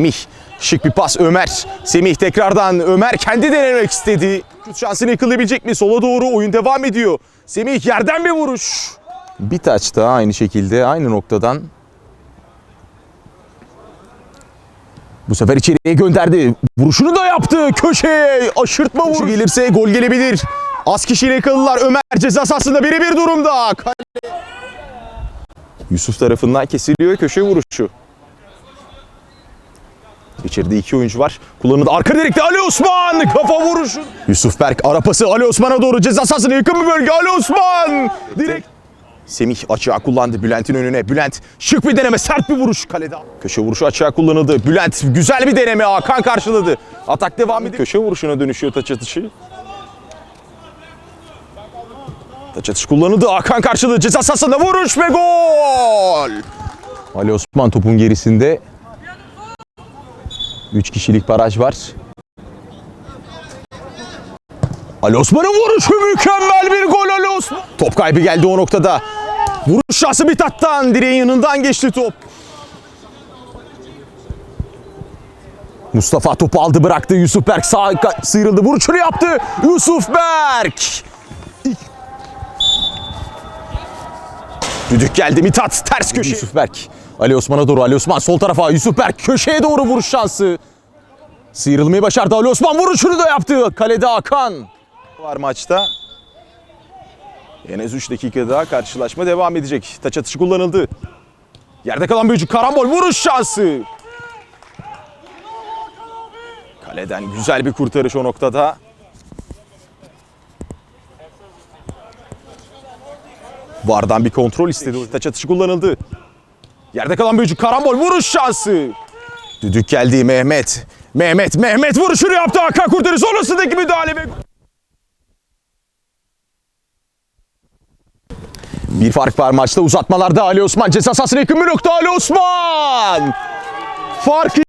Semih şık bir pas Ömer. Semih tekrardan Ömer kendi denemek istedi. Şansını yakalayabilecek mi? Sola doğru oyun devam ediyor. Semih yerden bir vuruş. Bir taç daha aynı şekilde aynı noktadan. Bu sefer içeriye gönderdi. Vuruşunu da yaptı. Köşeye aşırtma vuruşu gelirse gol gelebilir. Az kişiyle kalırlar. Ömer ceza sahasında birebir durumda. Kale- Yusuf tarafından kesiliyor köşe vuruşu. İçeride iki oyuncu var. Kullanıldı. Arka direkte Ali Osman. Kafa vuruşu. Yusuf Berk ara pası Ali Osman'a doğru ceza sahasına yakın bir bölge. Ali Osman. Direkt. Semih açığa kullandı Bülent'in önüne. Bülent şık bir deneme sert bir vuruş kalede. Köşe vuruşu açığa kullanıldı. Bülent güzel bir deneme Hakan karşıladı. Atak devam ediyor. Köşe vuruşuna dönüşüyor taç atışı. Taç atışı kullanıldı. Hakan karşıladı. Ceza sahasında vuruş ve gol. Ali Osman topun gerisinde. 3 kişilik baraj var. Ali Osman'ın vuruşu mükemmel bir gol Ali Osman. Top kaybı geldi o noktada. Vuruş şansı Mithat'tan direğin yanından geçti top. Mustafa topu aldı bıraktı. Yusuf Berk sağa ka- sıyrıldı. Vuruşunu yaptı. Yusuf Berk. Düdük geldi Mithat ters köşe. Yusuf Berk. Ali Osman'a doğru Ali Osman sol tarafa Yusuf Berk köşeye doğru vuruş şansı. Sıyrılmayı başardı Ali Osman vuruşunu da yaptı. Kalede Hakan. Var maçta. En az 3 dakika daha karşılaşma devam edecek. Taç atışı kullanıldı. Yerde kalan büyücü karambol vuruş şansı. Kaleden güzel bir kurtarış o noktada. Vardan bir kontrol istedi. Taç atışı kullanıldı. Yerde kalan büyücü karambol vuruş şansı. Düdük geldi Mehmet. Mehmet, Mehmet vuruşunu yaptı. Hakan kurtarış sonrasındaki müdahale ve... Bir fark var maçta uzatmalarda Ali Osman ceza sahasına yakın bir nokta Ali Osman. Farkı